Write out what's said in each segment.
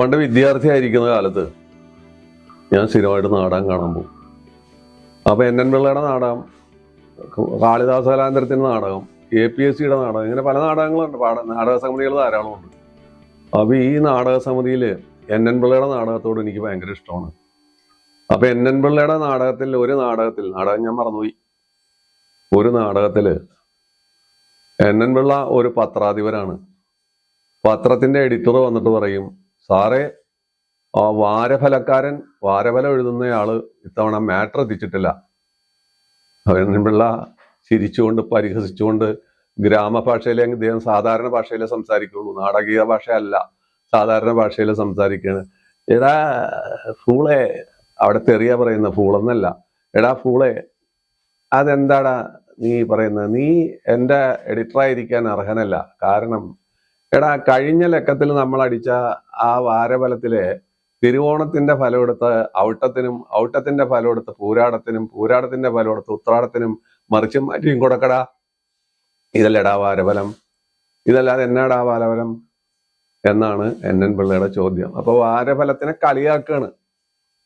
പണ്ട് വിദ്യാർത്ഥിയായിരിക്കുന്ന കാലത്ത് ഞാൻ സ്ഥിരമായിട്ട് നാടാൻ കാണാൻ പോകും. അപ്പോൾ എൻ എൻ പിള്ളയുടെ നാടകം കാളിദാസ കലാന്തരത്തിന്റെ നാടകം എ പി എസ് സിയുടെ നാടകം ഇങ്ങനെ പല നാടകങ്ങളുണ്ട്. പാട നാടക സമിതികൾ ധാരാളമുണ്ട്. അപ്പോൾ ഈ നാടക സമിതിയിൽ എൻ എൻ പിള്ളയുടെ നാടകത്തോട് എനിക്ക് ഭയങ്കര ഇഷ്ടമാണ്. അപ്പോൾ എൻ എൻ പിള്ളയുടെ നാടകത്തിൽ ഒരു നാടകത്തിൽ നാടകം ഞാൻ മറന്നുപോയി. ഒരു നാടകത്തിൽ എൻ എൻ പിള്ള ഒരു പത്രാധിപരാണ്. പത്രത്തിന്റെ എഡിറ്റർ വന്നിട്ട് പറയും സാറേ ആ വാരഫലക്കാരൻ വാരഫലം എഴുതുന്നയാൾ ഇത്തവണ മാറ്റർ എത്തിച്ചിട്ടില്ല. പിള്ള ചിരിച്ചുകൊണ്ട് പരിഹസിച്ചുകൊണ്ട് ഗ്രാമഭാഷയിലെ അദ്ദേഹം സാധാരണ ഭാഷയിലെ സംസാരിക്കുള്ളൂ. നാടകീയ ഭാഷയല്ല. സാധാരണ ഭാഷയിൽ സംസാരിക്കുകയാണ് എടാ ഫൂളെ അവിടെ തെറിയ പറയുന്ന ഫൂളെന്നല്ല. എടാ ഫൂളെ അതെന്താടാ നീ പറയുന്നത്? നീ എന്റെ എഡിറ്ററായിരിക്കാൻ അർഹനല്ല. കാരണം എടാ കഴിഞ്ഞ ലക്കത്തിൽ നമ്മൾ അടിച്ച ആ വാരഫലത്തിലെ തിരുവോണത്തിന്റെ ഫലം എടുത്ത് ഔട്ടത്തിനും ഔട്ടത്തിന്റെ ഫലം എടുത്ത് പൂരാടത്തിനും പൂരാടത്തിന്റെ ഫലം എടുത്ത് ഉത്രാടത്തിനും മറിച്ചും മാറ്റിയും കൊടുക്കടാ. ഇതല്ലടാ വാരഫലം ഇതല്ലാതെ എന്നാടാ വാരഫലം എന്നാണ് എൻ എൻ പിള്ളയുടെ ചോദ്യം. അപ്പൊ വാരഫലത്തിനെ കളിയാക്കാണ്.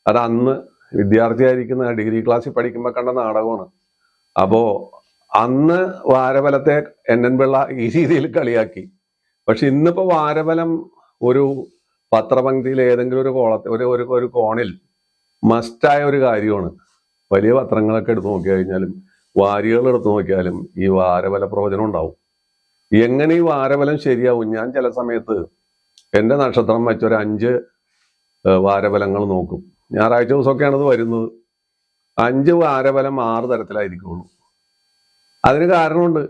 അത് അന്ന് വിദ്യാർത്ഥിയായിരിക്കുന്ന ഡിഗ്രി ക്ലാസ്സിൽ പഠിക്കുമ്പോൾ കണ്ട നാടകമാണ്. അപ്പോ അന്ന് വാരഫലത്തെ എൻ എൻ പിള്ള ഈ രീതിയിൽ കളിയാക്കി. പക്ഷെ ഇന്നിപ്പോ വാരഫലം ഒരു പത്രപംക്തിയിൽ ഏതെങ്കിലും ഒരു കോളത്തിൽ ഒരു ഒരു ഒരു കോണിൽ മസ്റ്റായ ഒരു കാര്യമാണ്. വലിയ പത്രങ്ങളൊക്കെ എടുത്തു നോക്കി കഴിഞ്ഞാലും വാരികൾ എടുത്തു നോക്കിയാലും ഈ വാരഫല പ്രവചനം ഉണ്ടാവും. എങ്ങനെ ഈ വാരഫലം ശരിയാവും? ഞാൻ ചില സമയത്ത് എന്റെ നക്ഷത്രം വെച്ചൊരു അഞ്ച് വാരബലങ്ങൾ നോക്കും. ഞായറാഴ്ച ദിവസമൊക്കെയാണ് ഇത് വരുന്നത്. അഞ്ച് വാരഫലം ആറ് തരത്തിലായിരിക്കുള്ളൂ. അതിന് കാരണമുണ്ട്.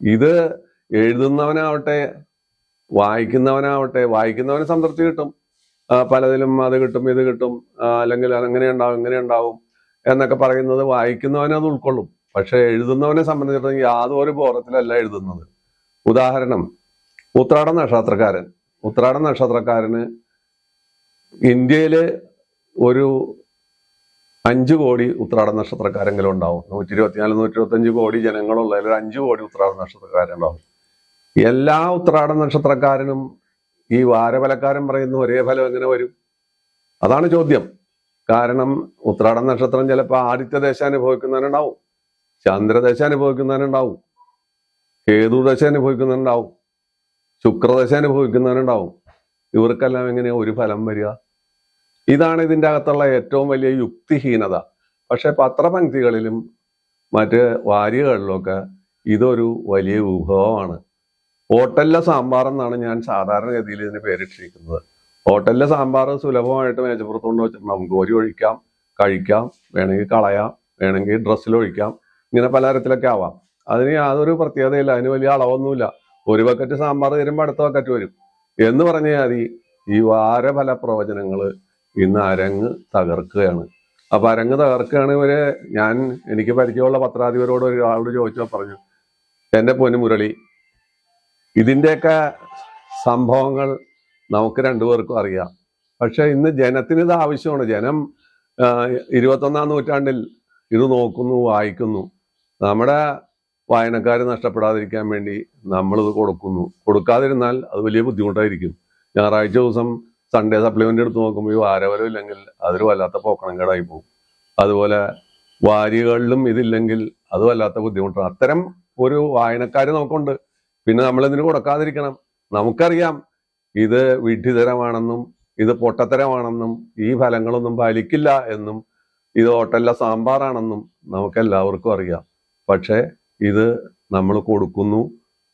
ഇത് എഴുതുന്നവനാവട്ടെ വായിക്കുന്നവനാവട്ടെ വായിക്കുന്നവന് സംതൃപ്തി കിട്ടും. പലതിലും അത് കിട്ടും ഇത് കിട്ടും അല്ലെങ്കിൽ അങ്ങനെ ഉണ്ടാവും ഇങ്ങനെ ഉണ്ടാവും എന്നൊക്കെ പറയുന്നത് വായിക്കുന്നവനെ അത് ഉൾക്കൊള്ളും. പക്ഷെ എഴുതുന്നവനെ സംബന്ധിച്ചിടത്തോളം യാതൊരു ബോധത്തിലല്ല എഴുതുന്നത്. ഉദാഹരണം ഉത്രാട നക്ഷത്രക്കാരൻ. ഉത്രാട നക്ഷത്രക്കാരന് ഇന്ത്യയിൽ ഒരു അഞ്ചു കോടി ഉത്രാട നക്ഷത്രക്കാരെങ്കിലും ഉണ്ടാവും. നൂറ്റി ഇരുപത്തിനാല് നൂറ്റി ഇരുപത്തഞ്ച് കോടി ജനങ്ങളുള്ള ഒരു അഞ്ചു കോടി ഉത്രാട നക്ഷത്രക്കാരുണ്ടാവും. എല്ലാ ഉത്രാട നക്ഷത്രക്കാരനും ഈ വാരഫലക്കാരൻ പറയുന്ന ഒരേ ഫലം എങ്ങനെ വരും? അതാണ് ചോദ്യം. കാരണം ഉത്രാട നക്ഷത്രം ചിലപ്പോൾ ആദിത്യ ദശ അനുഭവിക്കുന്നവനുണ്ടാവും ചന്ദ്രദശ അനുഭവിക്കുന്നവനുണ്ടാവും കേതുദശ അനുഭവിക്കുന്നവനുണ്ടാവും ശുക്രദശ അനുഭവിക്കുന്നവനുണ്ടാവും ഇവർക്കെല്ലാം എങ്ങനെയാ ഒരു ഫലം വരിക? ഇതാണ് ഇതിന്റെ അകത്തുള്ള ഏറ്റവും വലിയ യുക്തിഹീനത. പക്ഷെ പത്രപംക്തികളിലും മറ്റ് വാരികകളിലൊക്കെ ഇതൊരു വലിയ വിഭവമാണ്. ഹോട്ടലിലെ സാമ്പാർ എന്നാണ് ഞാൻ സാധാരണഗതിയിൽ ഇതിന് പേരിട്ടിരിക്കുന്നത് ഹോട്ടലിലെ സാമ്പാർ സുലഭമായിട്ട് മേജപ്പുറത്ത് കൊണ്ട് നമുക്ക് ഒരു ഒഴിക്കാം കഴിക്കാം വേണമെങ്കിൽ കളയാം വേണമെങ്കിൽ ഡ്രസ്സിൽ ഒഴിക്കാം ഇങ്ങനെ പലതരത്തിലൊക്കെ ആവാം. അതിന് യാതൊരു പ്രത്യേകതയില്ല അതിന് വലിയ അളവൊന്നുമില്ല. ഒരു ബക്കറ്റ് സാമ്പാർ തരുമ്പോൾ അടുത്ത ബക്കറ്റ് വരും. എന്ന് പറഞ്ഞാൽ മതി ഈ വാരഫല പ്രവചനങ്ങൾ ഇന്ന് അരങ്ങ് തകർക്കുകയാണ്. അപ്പൊ അരങ്ങ് തകർക്കുകയാണ് ഇവർ ഞാൻ എനിക്ക് പരിചയമുള്ള പത്രാധിപരോട് ഒരാളോട് ചോദിച്ചോ പറഞ്ഞു എന്റെ പൊന്നു മുരളി ഇതിന്റെയൊക്കെ സംഭവങ്ങൾ നമുക്ക് രണ്ടുപേർക്കും അറിയാം. പക്ഷെ ഇന്ന് ജനത്തിന് ഇത് ആവശ്യമാണ്. ജനം ഇരുപത്തൊന്നാം നൂറ്റാണ്ടിൽ ഇത് നോക്കുന്നു വായിക്കുന്നു. നമ്മുടെ വായനക്കാർ നഷ്ടപ്പെടാതിരിക്കാൻ വേണ്ടി നമ്മളിത് കൊടുക്കുന്നു. കൊടുക്കാതിരുന്നാൽ അത് വലിയ ബുദ്ധിമുട്ടായിരിക്കും. ഞായറാഴ്ച ദിവസം സൺഡേ സപ്ലിമെന്റ് എടുത്ത് നോക്കുമ്പോൾ ഈ വാരവരും ഇല്ലെങ്കിൽ അതൊരു വല്ലാത്ത പോക്കണം കേടായി പോകും. അതുപോലെ വാരികളിലും ഇതില്ലെങ്കിൽ അത് വല്ലാത്ത ബുദ്ധിമുട്ടാണ്. അത്തരം ഒരു വായനക്കാർ നമുക്കുണ്ട്. പിന്നെ നമ്മൾ ഇതിന് കൊടുക്കാതിരിക്കണം? നമുക്കറിയാം ഇത് വിഡ്ഢിതരമാണെന്നും ഇത് പൊട്ടത്തരമാണെന്നും ഈ ഫലങ്ങളൊന്നും പാലിക്കില്ല എന്നും ഇത് ഹോട്ടലിലെ സാമ്പാറാണെന്നും നമുക്കെല്ലാവർക്കും അറിയാം. പക്ഷേ ഇത് നമ്മൾ കൊടുക്കുന്നു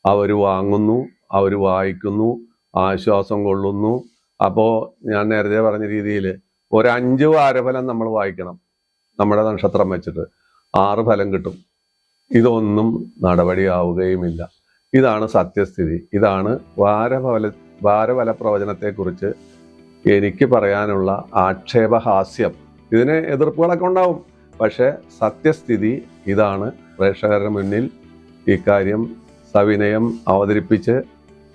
അവർ വാങ്ങുന്നു അവർ വായിക്കുന്നു ആശ്വാസം കൊള്ളുന്നു. അപ്പോൾ ഞാൻ നേരത്തെ പറഞ്ഞ രീതിയിൽ ഒരു അഞ്ച് വാരഫലം നമ്മൾ വായിക്കണം നമ്മുടെ നക്ഷത്രം വെച്ചിട്ട്. ആറ് ഫലം കിട്ടും. ഇതൊന്നും നടപടിയാവുകയുമില്ല. ഇതാണ് സത്യസ്ഥിതി. ഇതാണ് വാരഫല വാരഫല പ്രവചനത്തെക്കുറിച്ച് എനിക്ക് പറയാനുള്ള ആക്ഷേപഹാസ്യം. ഇതിന് എതിർപ്പുകളൊക്കെ ഉണ്ടാവും. പക്ഷേ സത്യസ്ഥിതി ഇതാണ്. പ്രേക്ഷകരുടെ മുന്നിൽ ഇക്കാര്യം സവിനയം അവതരിപ്പിച്ച്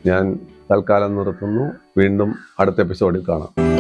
ഞാൻ തൽക്കാലം നിർത്തുന്നു. വീണ്ടും അടുത്ത എപ്പിസോഡിൽ കാണാം.